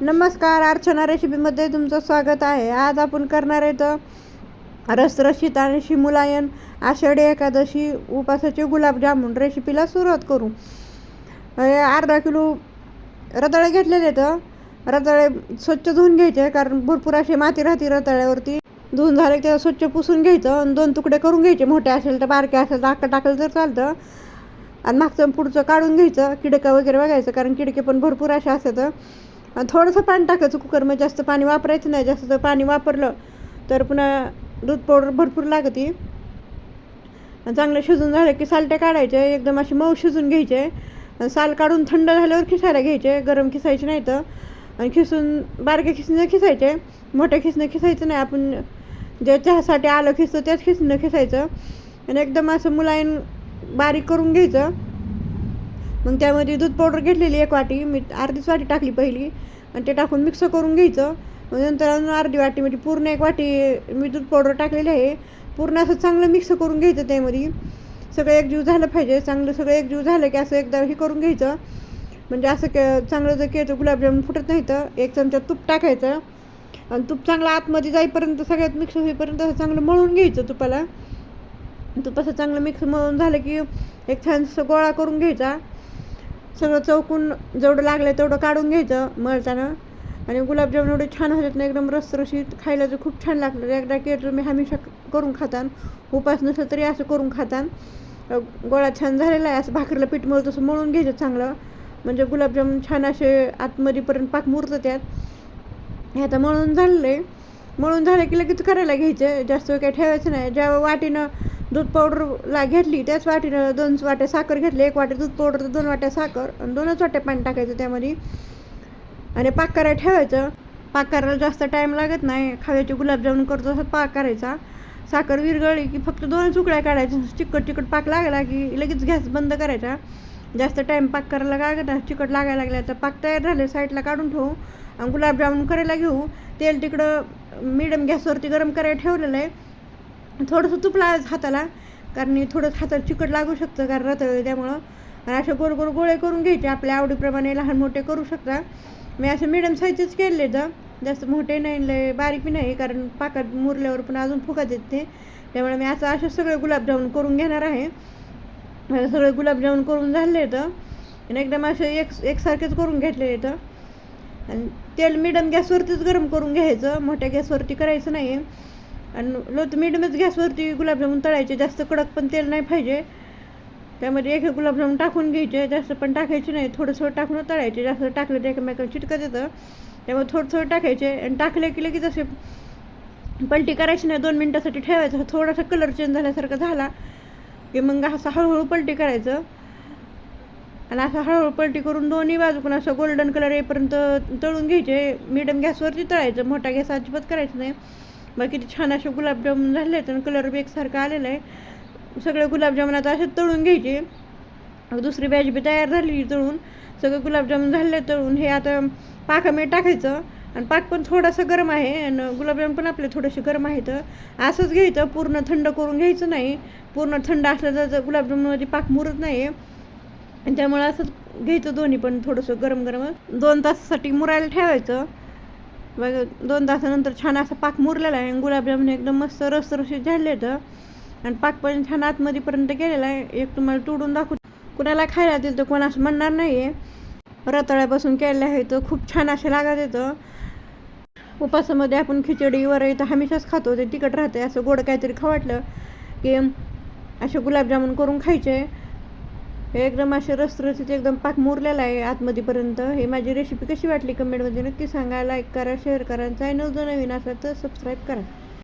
नमस्कार अर्चना रेसिपीमध्ये तुमचं स्वागत आहे. आज आपण करणार आहे तर रसरशीत आणि शिमुलायन आषाढी एकादशी उपासाचे गुलाबजामुन रेसिपीला सुरुवात करू. हे अर्धा किलो रताळे घेतलेले तर रताळे स्वच्छ धुवून घ्यायचे कारण भरपूर अशी माती राहते रताळ्यावरती. धुवून झाले ते त्याला स्वच्छ पुसून घ्यायचं आणि दोन तुकडे करून घ्यायचे. मोठे असेल तर बारके असेल तर अक्का टाकलं तर चालतं. आणि मागचं पुढचं काढून घ्यायचं. किडका वगैरे बघायचं कारण किडके पण भरपूर असे असतात. थोडंसं पाणी टाकायचं कुकरमध्ये जास्त पाणी वापरायचं नाही. जास्त जर पाणी वापरलं तर पुन्हा दूध पावडर भरपूर लागते. आणि चांगलं शिजून झालं की सालटे काढायचे एकदम अशी मऊ शिजून घ्यायचे. साल काढून थंड झाल्यावर खिसायला घ्यायचे गरम खिसायचे नाही तर आणि खिसून बारक्या खिसणं खिसायचे मोठ्या खिसणं खिसायचं नाही आपण जे चहासाठी आलं खिसतो त्याच खिसणं खिसायचं. आणि एकदम असं मुलायन बारीक करून घ्यायचं. मग त्यामध्ये दूध पावडर घेतलेली एक वाटी मी अर्धीच वाटी टाकली पहिली आणि ते टाकून मिक्स करून घ्यायचं. मग नंतर अजून अर्धी वाटी म्हणजे पूर्ण एक वाटी मी दूध पावडर टाकलेली आहे. पूर्ण असं चांगलं मिक्स करून घ्यायचं त्यामध्ये. सगळं एकजीव झालं पाहिजे. चांगलं सगळं एकजीव झालं की असं एकदा हे करून घ्यायचं. म्हणजे असं के चांगलं जर केचं गुलाबजामुन फुटत नाही तर एक चमचा तूप टाकायचं. आणि तूप चांगलं आतमध्ये जाईपर्यंत सगळ्यात मिक्स होईपर्यंत असं चांगलं मळून घ्यायचं तुपाला. तूप असं चांगलं मिक्स मळून झालं की एक छानसं गोळा करून घ्यायचा. सगळं चौकून जेवढं लागलं तेवढं काढून घ्यायचं मळताना. आणि गुलाबजामुन एवढे छान होतात ना एकदम रसरशीत खायला तर खूप छान लागतं एकदा केलं मी हमेशा करून खातान. उपास नसलं तरी असं करून खातान. गोळा छान झालेला आहे असं भाकरीला पीठ मळतं तसं मळून घ्यायचं चांगलं. म्हणजे गुलाबजामुन छान असे आतमध्येपर्यंत पाक मुरतं त्यात. हे आता मळून झालेलं आहे. मळून झालं की लगेच करायला घ्यायचं. जास्त वेळ काही ठेवायचं नाही. ज्या वाटीनं दूध पावडरला घेतली त्याच वाटीनं दोन वाट्या साखर घेतली एक वाटे दूध पावडर तर दोन वाट्या साखर आणि दोनच वाट्या पाणी टाकायचं त्यामध्ये. आणि पाक करायला ठेवायचं. पाक करायला जास्त टाईम लागत नाही. खाव्याचे गुलाबजामुन करतो तसं पाक करायचा. साखर विरगळली की फक्त दोन उकळ्या काढायच्या. चिकट चिकट पाक लागला की लगेच गॅस बंद करायचा. जास्त टाईम पाक करायला लागत नाही. चिकट लागायला लागला तर पाक तयार झाले साईडला काढून ठेवू आणि गुलाबजामुन करायला घेऊ. तेल तिकडं मिडियम गॅसवरती गरम करायला ठेवलेलं आहे. थोडंसं तुपला हाताला कारण थोडं हाताला चिकट लागू शकतं कारण रताळे त्यामुळं. आणि असे गोल गोल गोळे करून घ्यायचे आपल्या आवडीप्रमाणे लहान मोठे करू शकता. मी असं मिडियम साईजच केले तर जास्त मोठे नाही लय बारीक बी नाही कारण पाकात मुरल्यावर पण अजून फुकत येत ते. त्यामुळे मी असं असे सगळे गुलाबजामुन करून घेणार आहे. सगळे गुलाबजामुन करून झाले तर आणि एकदम असे एक एकसारखेच करून घेतलेले तर आणि तेल मिडियम गॅसवरतीच गरम करून घ्यायचं मोठ्या गॅसवरती करायचं नाही आणि लोत तर मिडियमच गॅसवरती गुलाबजामुन तळायचे. जास्त कडक पण तेल नाही पाहिजे. त्यामध्ये एक गुलाबजामून गुलाबजामुन टाकून घ्यायचे. जास्त पण टाकायचे नाही. थोडं थोडं टाकून तळायचे. जास्त टाकलं तर एकमेकाला चिटकत येतं. त्यामुळे थोडं थोडं टाकायचे आणि टाकले की लगेच असे पलटी करायची नाही. दोन मिनटासाठी ठेवायचं. थोडासा कलर चेंज झाल्यासारखा झाला की मग असं हळूहळू पलटी करायचं. आणि असं हळूहळू पलटी करून दोन्ही बाजूकून असं गोल्डन कलर येईपर्यंत तळून घ्यायचे. मिडियम गॅसवरती तळायचं. मोठा गॅस अजिबात करायचं नाही. मग किती छान असे गुलाबजामुन झाले तर कलर बी एकसारखा आलेला आहे. सगळे गुलाबजामुन आता असे तळून घ्यायचे. दुसरी बॅच बी तयार झाली तळून. सगळं गुलाबजामुन झाले तळून. हे आता पाकामध्ये टाकायचं. आणि पाक पण थोडासा गरम आहे आणि गुलाबजाम पण आपले थोडेसे गरम आहेत. असंच घ्यायचं. पूर्ण थंड करून घ्यायचं नाही. पूर्ण थंड असलं तर गुलाबजामुनमध्ये पाक मुरत नाही. आणि त्यामुळे असंच घ्यायचं दोन्ही पण थोडंसं गरम गरम दोन तासासाठी मुरायला ठेवायचं. मग दोन तासानंतर छान असा पाक मुरलेला आहे आणि गुलाबजामुन एकदम मस्त रस झाडले झाले आणि पाक पण छान आतमध्येपर्यंत गेलेला आहे. एक तुम्हाला तोडून दाखवू कुणाला खायला दिलं तर कोण असं म्हणणार नाही आहे रताळ्यापासून केलेलं आहे तर खूप छान असे लागत येतं उपासामध्ये आपण खिचडी वगैरे तर हमेशाच खातो. ते तिखट राहते असं गोड काहीतरी खवाटलं की असे गुलाबजामुन करून खायचे. हे एकदम असे रसरसीत एकदम पाक मुरलेला आहे आतमध्येपर्यंत हे माझी रेसिपी कशी वाटली कमेंटमध्ये नक्की सांगा. लाईक करा शेअर करा चॅनल जर नवीन असेल तर सबस्क्राईब करा.